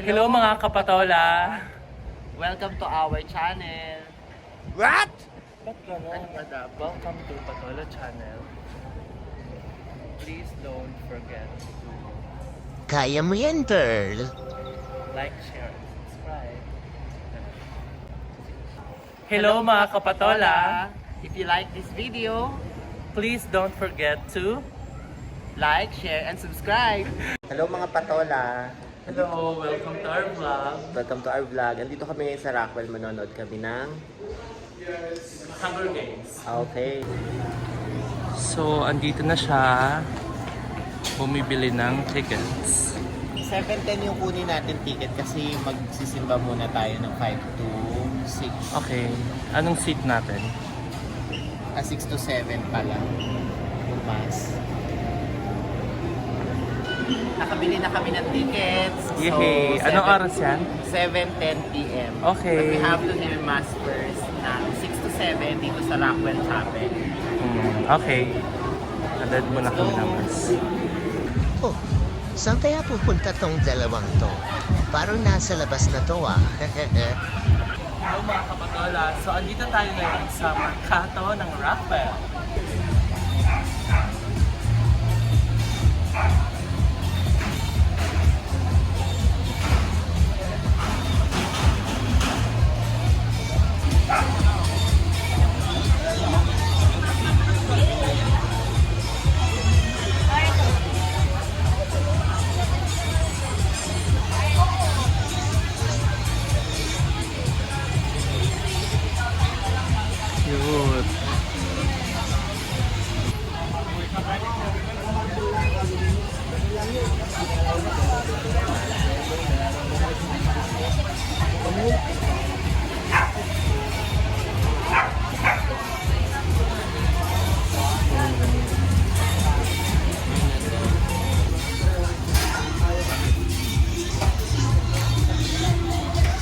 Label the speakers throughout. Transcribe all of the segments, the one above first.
Speaker 1: Hello mga kapatola!
Speaker 2: Welcome to our channel.
Speaker 3: What?
Speaker 1: Ba't gano'n? Welcome to Patola Channel. Please don't forget to
Speaker 3: Kaya mo yan, girl.
Speaker 1: like, share, and subscribe. Hello mga kapatola!
Speaker 2: If you like this video,
Speaker 1: Please don't forget to
Speaker 2: like, share, and subscribe.
Speaker 3: Hello mga patola.
Speaker 1: Hello! Welcome to our vlog.
Speaker 3: Welcome to our vlog. Andito kami ngayon sa Rockwell. Manonood kami ng...
Speaker 1: Hunger Games.
Speaker 3: Okay.
Speaker 1: So, andito na siya. Bumibili ng tickets.
Speaker 3: 7.10 yung kunin natin ticket kasi magsisimba muna tayo ng 5 to 6.
Speaker 1: Okay. Anong seat natin?
Speaker 3: Ah, 6 to 7 pala. Yung mass.
Speaker 2: Nakabili na kami ng tickets.
Speaker 1: Yehey! Anong
Speaker 2: seven-
Speaker 1: oras yan?
Speaker 2: 7.10 p.m.
Speaker 1: Okay.
Speaker 2: But we have to hear Mass first na 6 to 7 dito sa Rockwell Chapel.
Speaker 1: Hmm, okay. Adad mo na kami ng mas.
Speaker 4: Oh, saan kaya pupunta tong dalawang to? Parang nasa labas na to ah.
Speaker 1: Hello mga kapatola. So, andito tayo ngayon sa Mercato ng Rockwell.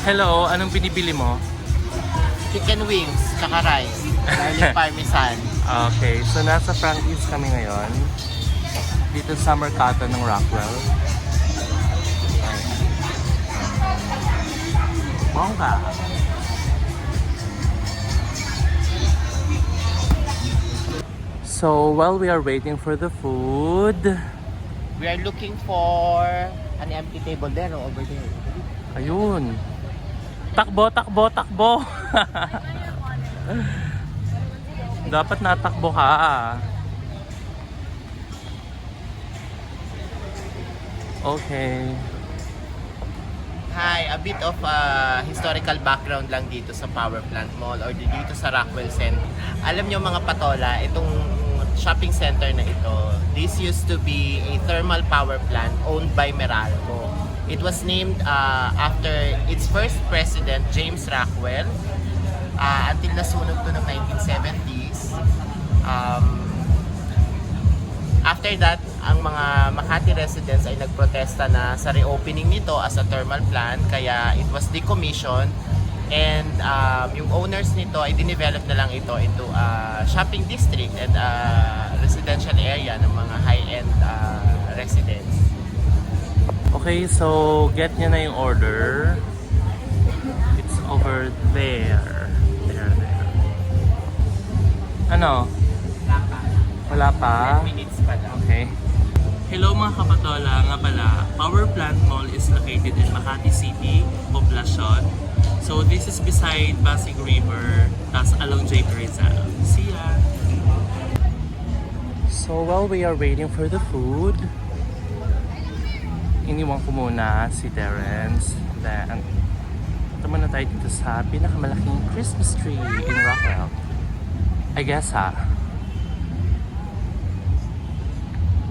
Speaker 1: Hello, anong binibili mo?
Speaker 2: Chicken wings, tsaka rice. Garlic parmesan.
Speaker 1: Okay, so nasa Frankie's kami ngayon. Dito sa Mercato ng Rockwell. Bongga! So while we are waiting for the food,
Speaker 2: We are looking for an empty table there over there.
Speaker 1: ayun. Takbo, takbo, takbo. Dapat natakbo ka. Okay.
Speaker 2: Hi, a bit of uh, historical background lang dito sa Power Plant Mall or dito sa Rockwell Center. Alam nyo mga patola, itong shopping center na ito, this used to be a thermal power plant owned by Meralco. It was named uh, after its first president, James Rockwell, uh, until nasunog to ng 1970s. Um, After that, ang mga Makati residents ay nagprotesta na sa reopening nito as a thermal plant kaya it was decommissioned and um, yung owners nito ay dinevelop na lang ito into a shopping district and a residential area ng mga high-end uh, residents.
Speaker 1: Okay, so get nyo na yung order. It's over there. There, there. Ano? Wala pa?
Speaker 2: 10 minutes pa lang.
Speaker 1: Okay. Hello mga kapatola, nga pala, Power Plant Mall is located in Makati City, Poblacion. So this is beside Pasig River, tas along J. Rizal. See ya! So while we are waiting for the food, iniwan ko muna si Terence. Then, ito muna tayo dito sa pinakamalaking Christmas tree in Rockwell. I guess ha.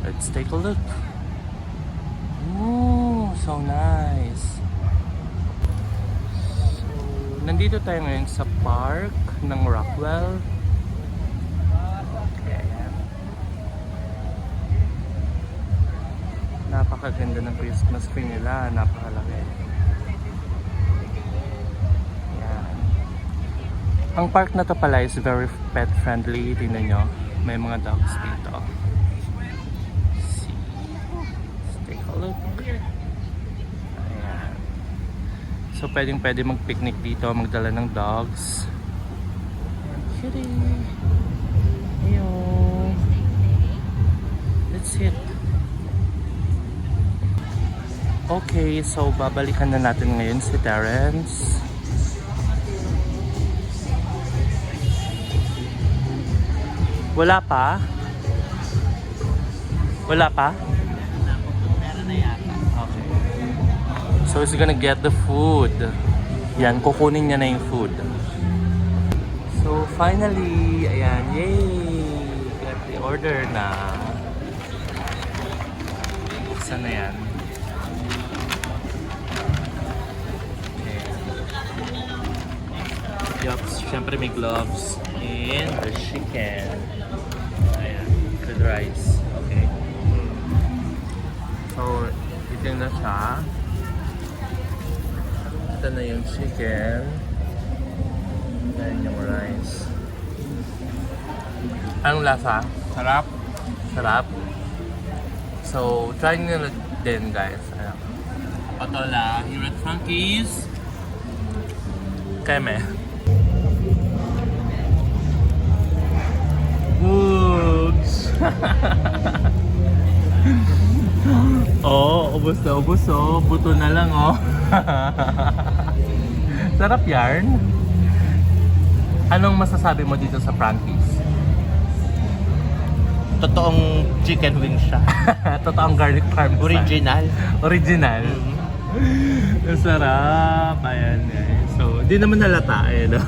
Speaker 1: Let's take a look. Ooh, so nice. So, nandito tayo ngayon sa park ng Rockwell. Okay. Napakaganda ng Christmas tree nila. Napakalaki. Yan. Ang park na to pala is very pet friendly. Tingnan nyo. May mga dogs dito. See. Let's take a look. So pwedeng pwede mag-picnic dito, magdala ng dogs. Kitty! Let's hit. Okay, so babalikan na natin ngayon si Terrence. Wala pa? Wala pa? Okay. So he's gonna get the food. Yan, kukunin niya na yung food. So finally, ayan, yay! Got the order na. Buksan na yan. Yup, syempre may gloves. And the chicken. Ayan, with rice. Okay. So, ito na siya. Ito na yung chicken. Ayan yung rice. Anong lasa? Sarap. Sarap. So, try nyo na din guys. Ayan. Patola, here at Frankie's. Keme. Ubos na ubos oh. Buto na lang oh. Sarap yarn. Anong masasabi mo dito sa Frankie's?
Speaker 2: Totoong chicken wing siya.
Speaker 1: Totoong garlic parmesan.
Speaker 2: Original.
Speaker 1: Original. Ang sarap. Ayan guys. So, di naman halata eh, no?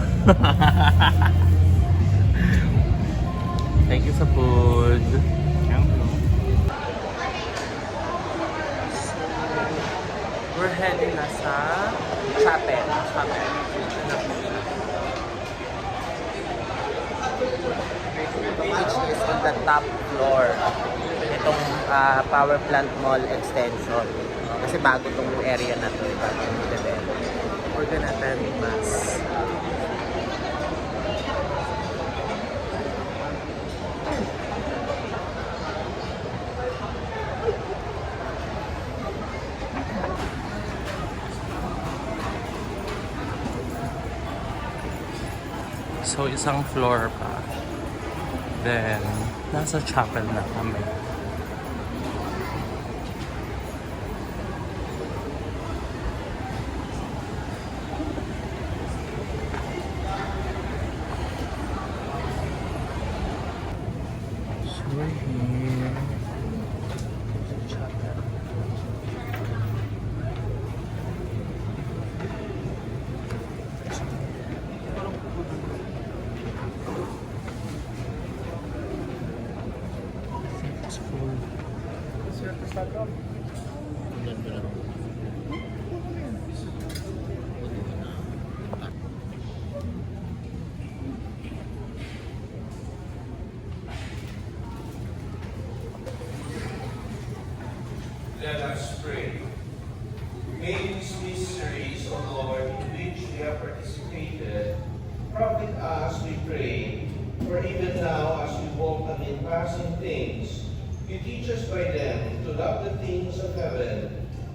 Speaker 1: Thank you sa food. We're heading na sa Chapel. Chapel.
Speaker 2: Which is on the top floor. Itong ah, power plant mall extension. Kasi bago tong area na to. Bago yung develop.
Speaker 1: We're gonna attend So, isang floor pa. Then, nasa chapel na kami.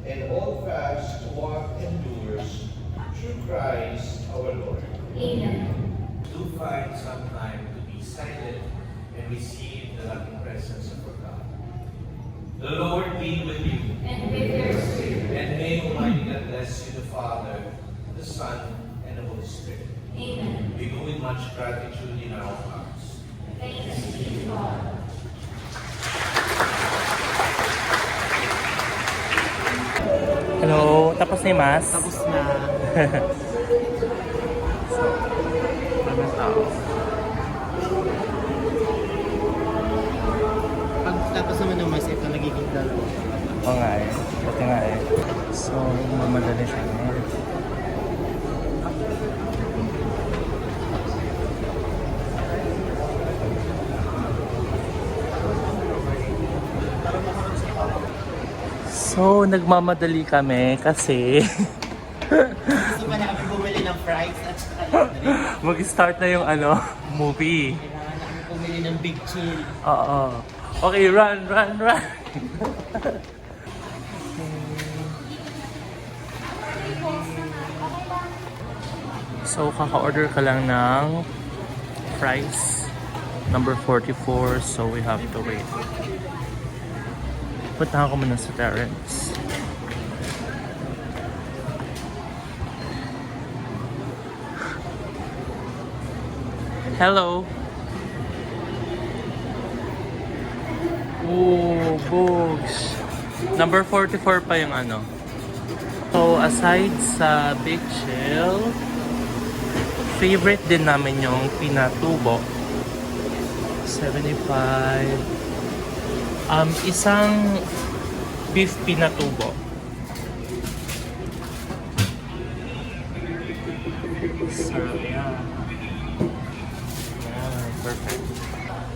Speaker 5: And all fast what endures, through Christ our Lord. Amen.
Speaker 6: do find some time to be silent and receive the loving presence of
Speaker 1: Yung mass?
Speaker 3: Tapos na.
Speaker 1: So, maraming tao.
Speaker 3: Pag tapos naman ng mas, ito nagiging dalawa.
Speaker 1: Oo nga eh. Buti nga eh. So, mamadali siya. So, nagmamadali kami kasi
Speaker 3: Gusto ba namin bumili ng fries at saka drink?
Speaker 1: mag-start na yung ano, movie.
Speaker 3: Kailangan namin bumili ng big chill.
Speaker 1: Oo. Okay, run, run, run. So, kaka-order ka lang ng fries. Number 44. So, we have to wait. Punta ako muna sa Terrence. Hello. Oh, books. Number 44 pa yung ano. So, aside sa Big Chill, favorite din namin yung pinatubo. 75. Um, isang beef pinatubo. Sarap yan. Yan, perfect.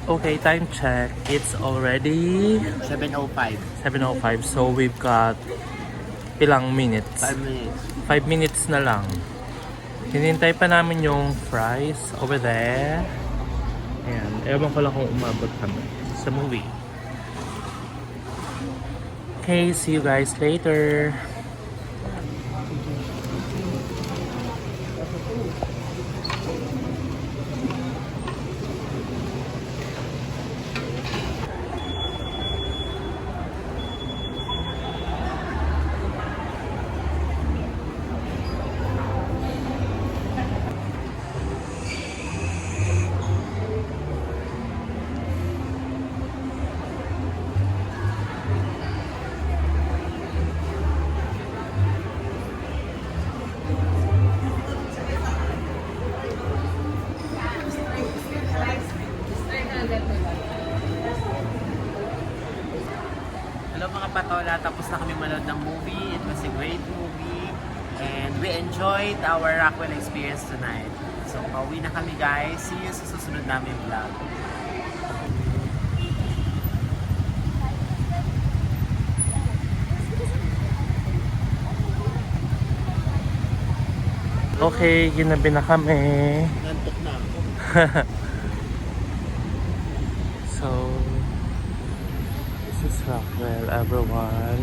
Speaker 1: Okay, time check. It's already
Speaker 2: 7.05.
Speaker 1: 7.05. So, we've got ilang minutes?
Speaker 2: 5 minutes.
Speaker 1: 5 minutes na lang. Hinintay pa namin yung fries over there. Ayan. Ewan ko lang kung umabot kami sa movie. Okay, see you guys later.
Speaker 2: Hello mga patola, tapos na kami manood ng movie. It was a great movie. And we enjoyed our Rockwell experience tonight. So, pauwi na kami guys. See you sa susunod namin vlog.
Speaker 1: Okay, ginabi na kami.
Speaker 2: Nantok na ako.
Speaker 1: So, this is Rockwell, everyone.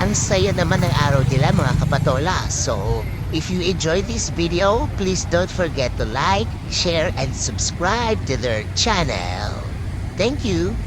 Speaker 4: Ang saya naman ng araw nila mga kapatola. So, if you enjoyed this video, please don't forget to like, share, and subscribe to their channel. Thank you!